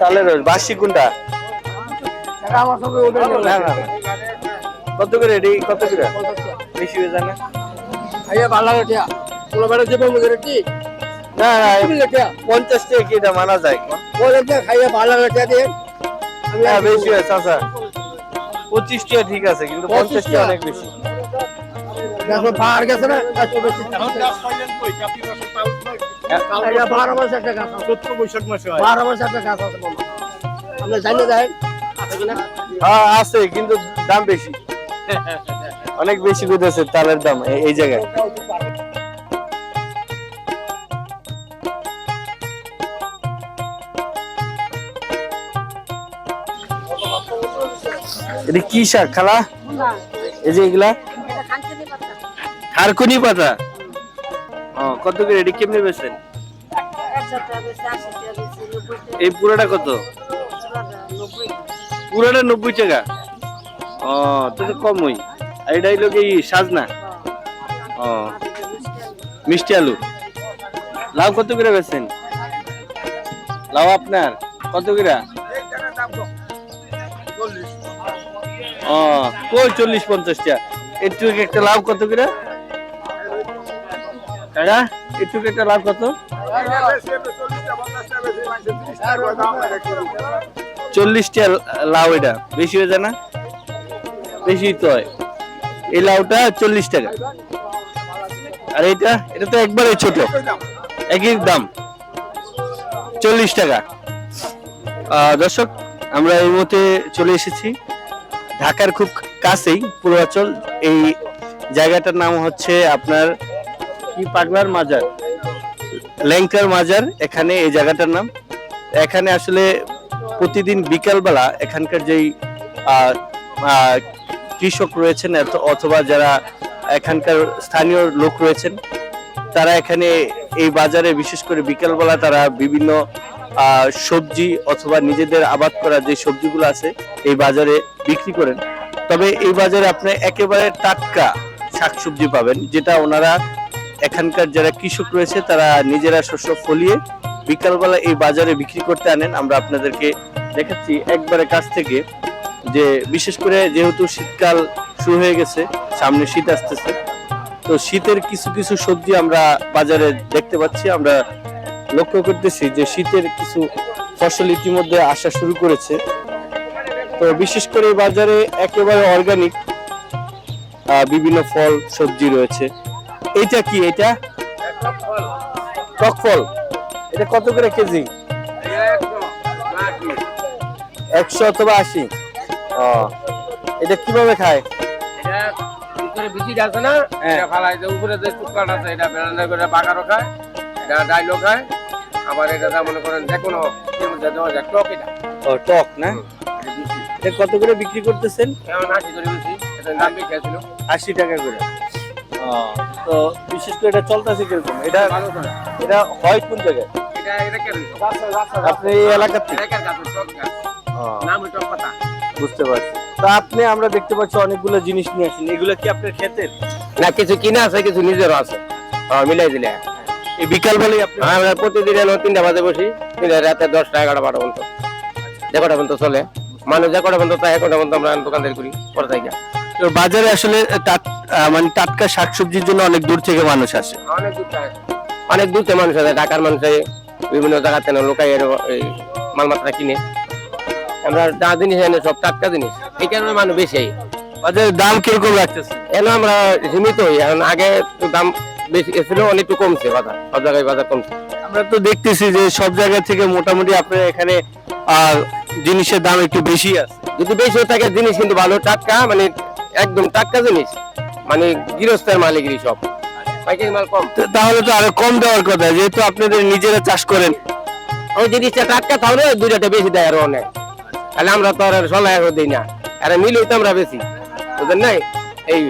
চালের রস বাসি কোনটা না না না। কত করে এটি? কত করে? বেশি হয়ে যায় না? না না পঞ্চাশ টাকা কি এটা মানা যায়। হ্যাঁ বেশি হয় চাচা। পঁচিশ টাকা ঠিক আছে কিন্তু পঞ্চাশ টাকা অনেক বেশি। হ্যাঁ। আছে কিন্তু দাম বেশি। অনেক বেশি কইতেছে চালের দাম এই- এই জায়গায়। এটা কি শাক খালা? এই যে এগুলা? খারকুনি পাতা। ও কত করে? এটি কেমনি বেছেন এই পুরোটা কত? পুরোটা নব্বই টাকা। ও, তো কমই। আর এটা হইল কি সাজনা? ও, মিষ্টি আলু। লাউ কত করে বেছেন লাউ আপনার? কত করে? ও কই চল্লিশ পঞ্চাশ টাকা। একটু একটা লাউ কত করে? কাকা একটু একটা লাউ কত? চল্লিশটা লাউ এটা। বেশি হয়ে যায় না? বেশি তো হয়। এই লাউটা চল্লিশ টাকা। আর এটা এটা তো একবারে ছোট। একই দাম। চল্লিশ টাকা। দর্শক, আমরা এই মুহূর্তে চলে এসেছি। ঢাকার খুব কাছেই, পূর্বাচল। এই জায়গাটার নাম হচ্ছে আপনার কি পাগলার মাজার? ল্যাংকার মাজার, এখানে এই জায়গাটার নাম। এখানে আসলে প্রতিদিন বিকালবেলা এখানকার যেই কৃষক রয়েছেন অথবা যারা এখানকার স্থানীয় লোক রয়েছেন, তারা এখানে এই বাজারে বিশেষ করে বিকালবেলা তারা বিভিন্ন সবজি অথবা নিজেদের আবাদ করা যে সবজিগুলো আছে, এই বাজারে বিক্রি করেন। তবে এই বাজারে আপনি একেবারে টাটকা শাকসবজি পাবেন, যেটা ওনারা এখানকার যারা কৃষক রয়েছে, তারা নিজেরা শস্য ফলিয়ে বিকালবেলা এই বাজারে বিক্রি করতে আনেন। আমরা আপনাদেরকে দেখাচ্ছি একবারে কাছ থেকে যে বিশেষ করে যেহেতু শীতকাল শুরু হয়ে গেছে, সামনে শীত আসতেছে, তো শীতের কিছু কিছু সবজি আমরা বাজারে দেখতে পাচ্ছি। আমরা লক্ষ্য করতেছি যে শীতের কিছু ফসল ইতিমধ্যে আসা শুরু করেছে। তো বিশেষ করে বাজারে একেবারে অর্গানিক বিভিন্ন ফল, সবজি রয়েছে। এটা কি এটা? টক ফল এটা কত করে কেজি? একশো অথবা আশি। ও। এটা কীভাবে খায়? ভিতরে বিচি আছে না? হ্যাঁ। এটা ফালাই যে উপরে যে টুকরাটা আছে এটা করে বাগারও খায় এটা ডাইলও খায়। আবার এটা মনে করেন যে কোনো টক এটা। ও টক না? এটা কত করে বিক্রি করতেছেন? আশি করে বেশি এটা দাম আশি টাকা করে। ও, তো বিশেষ করে এটা চলতেছে কীরকম? এটা এটা হয় কোন জায়গায়? এটা এটা আপনি এলাকার থেকে? বুঝতে পারছি। তো আমরা দেখতে পাচ্ছি অনেকগুলো জিনিস নিয়ে আসেন। এগুলো কি আপনার ক্ষেতের? না কিছু কিনা আছে কিছু নিজেরও আছে। হ্যাঁ মিলাই দিলে। এই বিকাল বেলায় আপনি আমরা প্রতিদিন এলো তিনটা বাজে বসি। রাতে দশটা এগারোটা বারোটা পর্যন্ত। যে কটা পর্যন্ত চলে। মানুষ যে কটা পর্যন্ত তাই একটা পর্যন্ত আমরা দোকানদারি করি পরে যাই। তো বাজারে আসলে টাট- আহ, মানে টাটকা শাকসবজির জন্য অনেক দূর থেকে মানুষ আসে। অনেক দূর থেকে অনেক দূর থেকে মানুষ আছে ঢাকার মানুষ আছে বিভিন্ন জায়গা থেকে লোকাই এর এই মালমাত্রা কিনে। আমরা যা জিনিস এনে সব টাটকা জিনিস। এই কারণে মানুষ বেশি আই। বাজারের দাম কীরকম রাখতেছে? এনে আমরা সীমিত হই। এখন আগে একটু দাম বেশি ছিল অনেক একটু কমছে বাজার। সব জায়গায় বাজার কমছে। আমরা তো দেখতেছি যে সব জায়গা থেকে মোটামুটি আপনার এখানে আহ, জিনিসের দাম একটু বেশি আছে। যদি বেশি থাকে জিনিস কিন্তু ভালো। টাটকা মানে একদম টাটকা জিনিস। মানে গৃহস্থের মালিকেরই সব। পাইকারি মাল কম। তাহলে তো আরও কম দেওয়ার কথা যেহেতু আপনাদের নিজেরা চাষ করেন। ওই জিনিসটা টাটকা তাহলে দুইটা বেশি দেয় আরও অনেক। তাহলে আমরা তো আর দিই না। আর হইতে আমরা বেশি। বুঝলেন নাই? এই।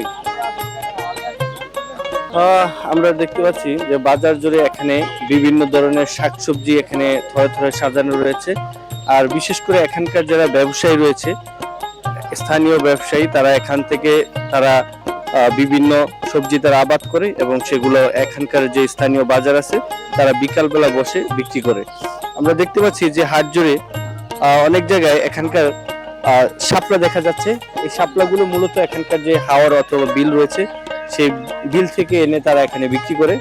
আমরা দেখতে পাচ্ছি যে বাজার জুড়ে এখানে বিভিন্ন ধরনের শাকসবজি এখানে থরে থরে সাজানো রয়েছে। আর বিশেষ করে এখানকার যারা ব্যবসায়ী রয়েছে স্থানীয় ব্যবসায়ী তারা এখান থেকে তারা বিভিন্ন সবজি তারা আবাদ করে এবং সেগুলো এখানকার যে স্থানীয় বাজার আছে তারা বিকালবেলা বসে বিক্রি করে। আমরা দেখতে পাচ্ছি যে হাট জুড়ে অনেক জায়গায় এখানকার শাপলা দেখা যাচ্ছে। এই শাপলাগুলো মূলত এখানকার যে হাওয়ার অথবা বিল রয়েছে, সেই বিল থেকে এনে তারা এখানে বিক্রি করে।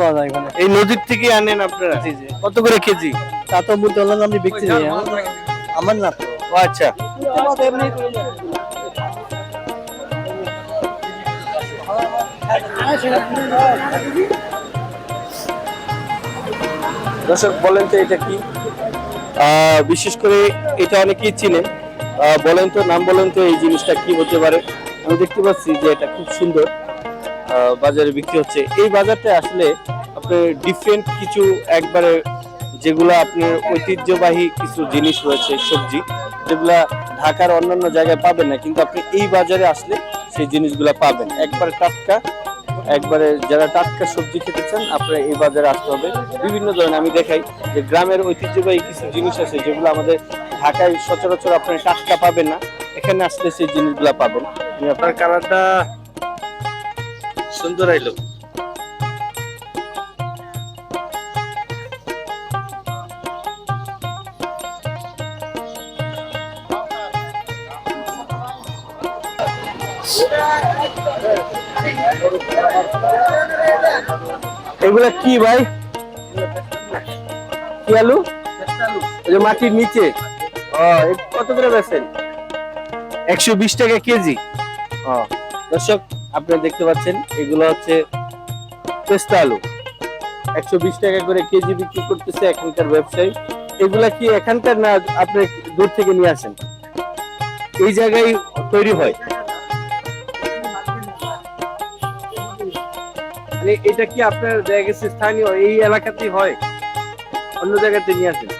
পাওয়া যায় এখানে। এই নদীর থেকে আনেন আপনারা? জি জি। কত করে কেজি? তা তো বলতে পারলাম না, আমি বিক্রি নেই আমার- আমার না তো। ও আচ্ছা। দর্শক বলেন তো এটা কি? আহ, বিশেষ করে এটা অনেকেই চিনেন। আহ, বলেন তো নাম বলেন তো এই জিনিসটা কি হতে পারে? আমি দেখতে পাচ্ছি যে এটা খুব সুন্দর। বাজারে বিক্রি হচ্ছে। এই বাজারটা আসলে আপনার ডিফারেন্ট কিছু একবারে যেগুলো আপনার ঐতিহ্যবাহী কিছু জিনিস রয়েছে, সবজি, যেগুলা ঢাকার অন্যান্য জায়গায় পাবেন না, কিন্তু আপনি এই বাজারে আসলে সেই জিনিসগুলা পাবেন। একবারে টাটকা, একবারে যারা টাটকা সবজি খেতে চান, আপনারা এই বাজারে আসতে হবে। বিভিন্ন ধরনের আমি দেখাই যে গ্রামের ঐতিহ্যবাহী কিছু জিনিস আছে, যেগুলো আমাদের ঢাকায় সচরাচর আপনারা টাটকা পাবেন না। এখানে আসলে সেই জিনিসগুলা পাবেন। আপনার কালারটা সুন্দর আইলো। এগুলা কি ভাই? কি আলু? এই যে মাটির নিচে। ও কত করে বেছেন একশো বিশ টাকা কেজি। দর্শক আপনারা দেখতে পাচ্ছেন, এগুলো হচ্ছে পেস্তা আলু। একশো বিশ টাকা করে কেজি বিক্রি করতেছে এখানকার ব্যবসায়ী। এগুলা কি এখানকার না আপনি দূর থেকে নিয়ে আসেন? এই জায়গায় তৈরি হয়। মানে এটা কি আপনার দেখা গেছে স্থানীয় এই এলাকাতেই হয়? অন্য জায়গাতে নিয়ে আসেন?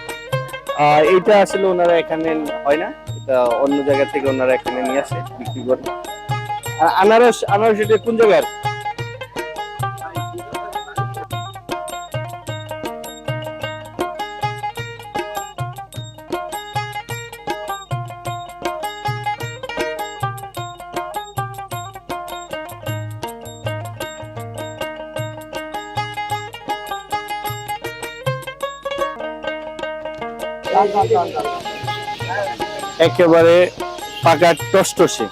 এটা আসলে ওনারা এখানে হয় না। এটা অন্য জায়গা থেকে ওনারা এখানে নিয়ে আসে, বিক্রি করে। আনারস আনারস এটা কোন জায়গার? একেবারে পাকা টসটসে।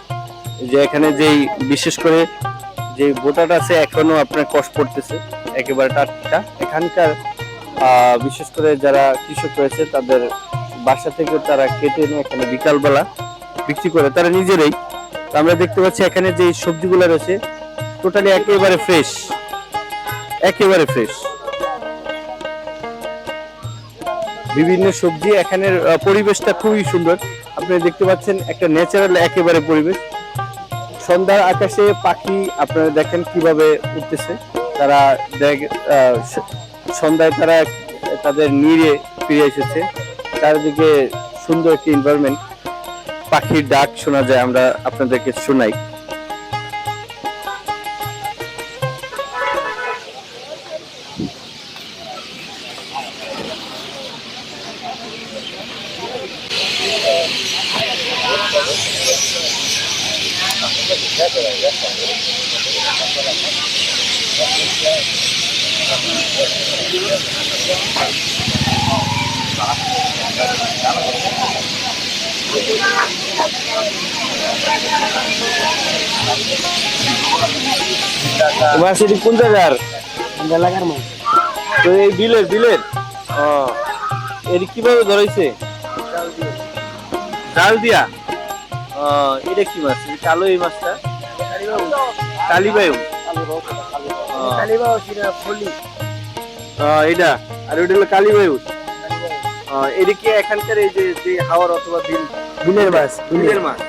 যে এখানে যেই, বিশেষ করে যে বোটাটা আছে, এখনও আপনার কষ্ট পড়তেছে একেবারে টাটকা। এখানকার বিশেষ করে যারা কৃষক রয়েছে, তাদের বাসা থেকে তারা কেটে এনে এখানে বিকালবেলা বিক্রি করে, তারা নিজেরাই। আমরা দেখতে পাচ্ছি এখানে যে সবজিগুলো রয়েছে টোটালি একেবারে ফ্রেশ একেবারে ফ্রেশ বিভিন্ন সবজি, এখানের পরিবেশটা খুবই সুন্দর। আপনি দেখতে পাচ্ছেন একটা ন্যাচারাল একেবারে পরিবেশ। সন্ধ্যার আকাশে পাখি আপনারা দেখেন কীভাবে উঠতেছে। তারা দেখ- সন্ধ্যায় তারা তাদের নিরে ফিরে এসেছে। চারিদিকে সুন্দর একটি এনভায়রনমেন্ট পাখির ডাক শোনা যায়, আমরা আপনাদেরকে শোনাই। তোমার সেটি কোন জায়গার? এলাকার মাছ তো এই বিলের বিলের? ও। এর কীভাবে ধরাইছে জাল দিয়া। এটা কি মাছ? কালো এই মাছটা? কালীবায়ু এটা আর ওইটা হলো কালীবায়ু ও, এটা কি এখানকার এই যে যে হাওয়ার অথবা বিল? বিলের মাছ বিলের। মাছ।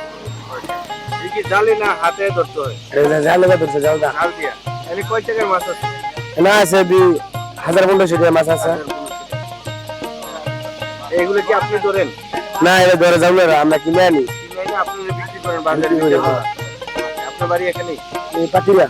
কি জালে না হাতে ধরতে হয়? জাল লাগা ধরছে জাল দা জাল দিয়া। এখানে কয় টাকার মাছ আছে? না আছে হাজার পনেরোশো টাকা মাছ আছে। এগুলো কি আপনি ধরেন? না এটা ধরে যাব না আমরা কিনে আনি। কিনে আপনারা বিক্রি করেন বাজারে। আপনার বাড়ি এখানেই এই পাটিরা